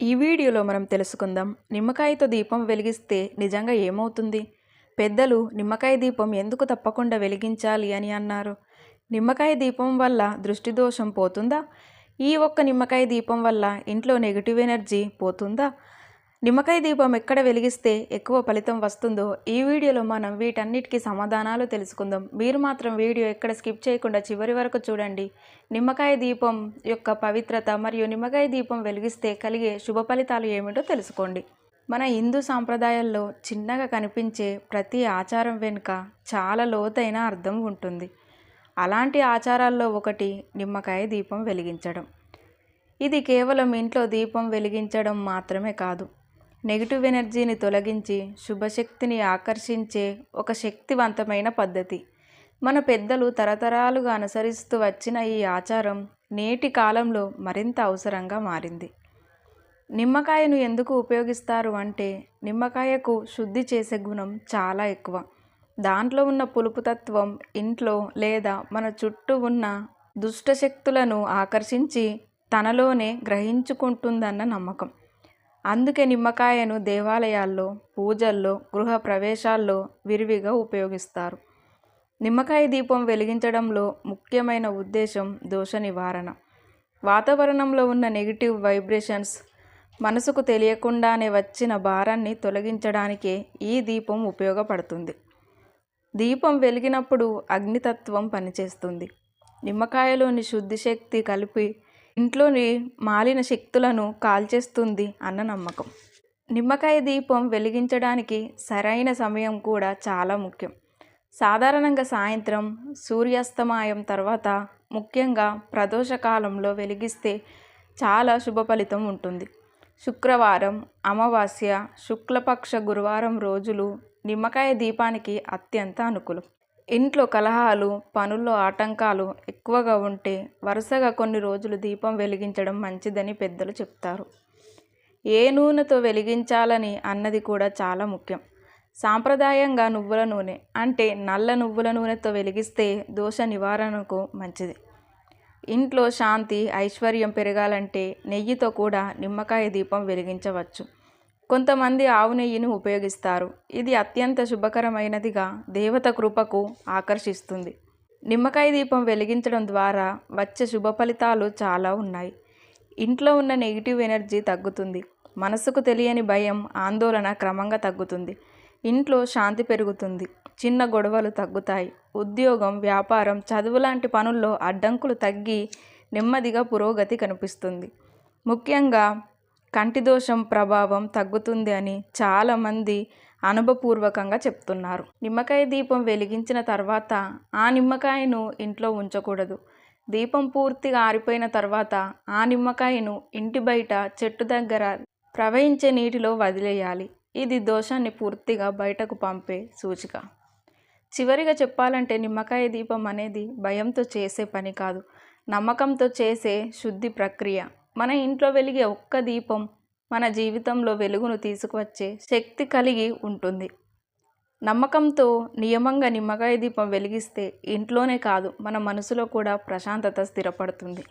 ఈ వీడియోలో మనం తెలుసుకుందాం. నిమ్మకాయతో దీపం వెలిగిస్తే నిజంగా ఏమవుతుంది? పెద్దలు నిమ్మకాయ దీపం ఎందుకు తప్పకుండా వెలిగించాలి అని అన్నారు. నిమ్మకాయ దీపం వల్ల దృష్టి దోషం పోతుందా? ఈ ఒక్క నిమ్మకాయ దీపం వల్ల ఇంట్లో నెగిటివ్ ఎనర్జీ పోతుందా? నిమ్మకాయ దీపం ఎక్కడ వెలిగిస్తే ఎక్కువ ఫలితం వస్తుందో ఈ వీడియోలో మనం వీటన్నిటికీ సమాధానాలు తెలుసుకుందాం. మీరు మాత్రం వీడియో ఎక్కడ స్కిప్ చేయకుండా చివరి వరకు చూడండి. నిమ్మకాయ దీపం యొక్క పవిత్రత మరియు నిమ్మకాయ దీపం వెలిగిస్తే కలిగే శుభ ఫలితాలు ఏమిటో తెలుసుకోండి. మన హిందూ సాంప్రదాయాల్లో చిన్నగా కనిపించే ప్రతి ఆచారం వెనుక చాలా లోతైన అర్థం ఉంటుంది. అలాంటి ఆచారాల్లో ఒకటి నిమ్మకాయ దీపం వెలిగించడం. ఇది కేవలం ఇంట్లో దీపం వెలిగించడం మాత్రమే కాదు. నెగిటివ్ ఎనర్జీని తొలగించి శుభశక్తిని ఆకర్షించే ఒక శక్తివంతమైన పద్ధతి. మన పెద్దలు తరతరాలుగా అనుసరిస్తూ వచ్చిన ఈ ఆచారం నేటి కాలంలో మరింత అవసరంగా మారింది. నిమ్మకాయను ఎందుకు ఉపయోగిస్తారు అంటే నిమ్మకాయకు శుద్ధి చేసే గుణం చాలా ఎక్కువ. దాంట్లో ఉన్న పులుపు తత్వం ఇంట్లో లేదా మన చుట్టూ ఉన్న దుష్టశక్తులను ఆకర్షించి తనలోనే గ్రహించుకుంటుందన్న నమ్మకం. అందుకే నిమ్మకాయను దేవాలయాల్లో పూజల్లో గృహ ప్రవేశాల్లో విరివిగా ఉపయోగిస్తారు. నిమ్మకాయ దీపం వెలిగించడంలో ముఖ్యమైన ఉద్దేశం దోష నివారణ. వాతావరణంలో ఉన్న నెగిటివ్ వైబ్రేషన్స్ మనసుకు తెలియకుండానే వచ్చిన భారాన్ని తొలగించడానికే ఈ దీపం ఉపయోగపడుతుంది. దీపం వెలిగినప్పుడు అగ్నితత్వం పనిచేస్తుంది. నిమ్మకాయలోని శుద్ధి శక్తి కలిపి ఇంట్లోని మాలిన శక్తులను కాల్చేస్తుంది అన్న నమ్మకం. నిమ్మకాయ దీపం వెలిగించడానికి సరైన సమయం కూడా చాలా ముఖ్యం. సాధారణంగా సాయంత్రం సూర్యాస్తమాయం తర్వాత ముఖ్యంగా ప్రదోషకాలంలో వెలిగిస్తే చాలా శుభ ఫలితం ఉంటుంది. శుక్రవారం అమావాస్య శుక్లపక్ష గురువారం రోజులు నిమ్మకాయ దీపానికి అత్యంత అనుకూలం. ఇంట్లో కలహాలు పనుల్లో ఆటంకాలు ఎక్కువగా ఉంటే వరుసగా కొన్ని రోజులు దీపం వెలిగించడం మంచిదని పెద్దలు చెప్తారు. ఏ నూనెతో వెలిగించాలని అన్నది కూడా చాలా ముఖ్యం. సాంప్రదాయంగా నువ్వుల నూనె అంటే నల్ల నువ్వుల నూనెతో వెలిగిస్తే దోష నివారణకు మంచిది. ఇంట్లో శాంతి ఐశ్వర్యం పెరగాలంటే నెయ్యితో కూడా నిమ్మకాయ దీపం వెలిగించవచ్చు. కొంతమంది ఆవు నెయ్యిని ఉపయోగిస్తారు. ఇది అత్యంత శుభకరమైనదిగా దేవత కృపకు ఆకర్షిస్తుంది. నిమ్మకాయ దీపం వెలిగించడం ద్వారా వచ్చే శుభ ఫలితాలు చాలా ఉన్నాయి. ఇంట్లో ఉన్న నెగిటివ్ ఎనర్జీ తగ్గుతుంది. మనసుకు తెలియని భయం ఆందోళన క్రమంగా తగ్గుతుంది. ఇంట్లో శాంతి పెరుగుతుంది. చిన్న గొడవలు తగ్గుతాయి. ఉద్యోగం వ్యాపారం చదువు లాంటి పనుల్లో అడ్డంకులు తగ్గి నెమ్మదిగా పురోగతి కనిపిస్తుంది. ముఖ్యంగా కంటి దోషం ప్రభావం తగ్గుతుంది అని చాలామంది అనుభవపూర్వకంగా చెప్తున్నారు. నిమ్మకాయ దీపం వెలిగించిన తర్వాత ఆ నిమ్మకాయను ఇంట్లో ఉంచకూడదు. దీపం పూర్తిగా ఆరిపోయిన తర్వాత ఆ నిమ్మకాయను ఇంటి బయట చెట్టు దగ్గర ప్రవహించే నీటిలో వదిలేయాలి. ఇది దోషాన్ని పూర్తిగా బయటకు పంపే సూచిక. చివరిగా చెప్పాలంటే నిమ్మకాయ దీపం అనేది భయంతో చేసే పని కాదు. నమ్మకంతో చేసే శుద్ధి ప్రక్రియ. మన ఇంట్లో వెలిగే ఒక్క దీపం మన జీవితంలో వెలుగును తీసుకువచ్చే శక్తి కలిగి ఉంటుంది. నమ్మకంతో నియమంగా నిమ్మకాయ దీపం వెలిగిస్తే ఇంట్లోనే కాదు మన మనసులో కూడా ప్రశాంతత స్థిరపడుతుంది.